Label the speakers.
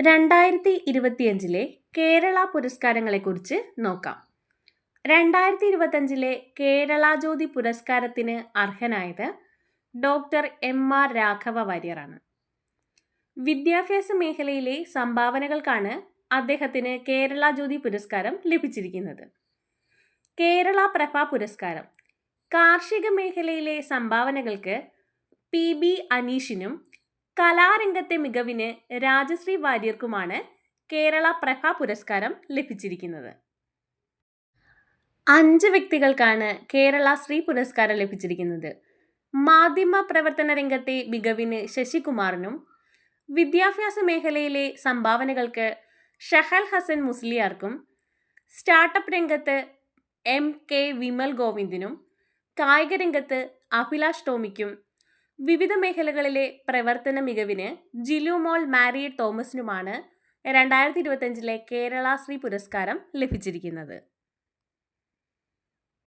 Speaker 1: രണ്ടായിരത്തി ഇരുപത്തിയഞ്ചിലെ കേരള പുരസ്കാരങ്ങളെക്കുറിച്ച് നോക്കാം. രണ്ടായിരത്തി ഇരുപത്തഞ്ചിലെ കേരള ജ്യോതി പുരസ്കാരത്തിന് അർഹനായത് ഡോക്ടർ എം ആർ രാഘവ വാര്യറാണ് വിദ്യാഭ്യാസ മേഖലയിലെ സംഭാവനകൾക്കാണ് അദ്ദേഹത്തിന് കേരള ജ്യോതി പുരസ്കാരം ലഭിച്ചിരിക്കുന്നത്. കേരള പ്രഭ പുരസ്കാരം കാർഷിക മേഖലയിലെ സംഭാവനകൾക്ക് പി ബി അനീഷിനും കലാരംഗത്തെ മികവിന് രാജശ്രീ വാര്യർക്കുമാണ് കേരള പ്രഭ പുരസ്കാരം ലഭിച്ചിരിക്കുന്നത്. അഞ്ച് വ്യക്തികൾക്കാണ് കേരള ശ്രീ പുരസ്കാരം ലഭിച്ചിരിക്കുന്നത്. മാധ്യമ പ്രവർത്തന രംഗത്തെ മികവിന് ശശികുമാറിനും വിദ്യാഭ്യാസ മേഖലയിലെ സംഭാവനകൾക്ക് ഷഹൽ ഹസൻ മുസ്ലിയാർക്കും സ്റ്റാർട്ടപ്പ് രംഗത്ത് എം കെ വിമൽ ഗോവിന്ദിനും കായിക രംഗത്ത് അഭിലാഷ് ടോമിക്കും വിവിധ മേഖലകളിലെ പ്രവർത്തന മികവിന് ജിലുമോൾ മാരിയറ്റ് തോമസിനുമാണ് രണ്ടായിരത്തി ഇരുപത്തഞ്ചിലെ കേരള ശ്രീ പുരസ്കാരം ലഭിച്ചിരിക്കുന്നത്.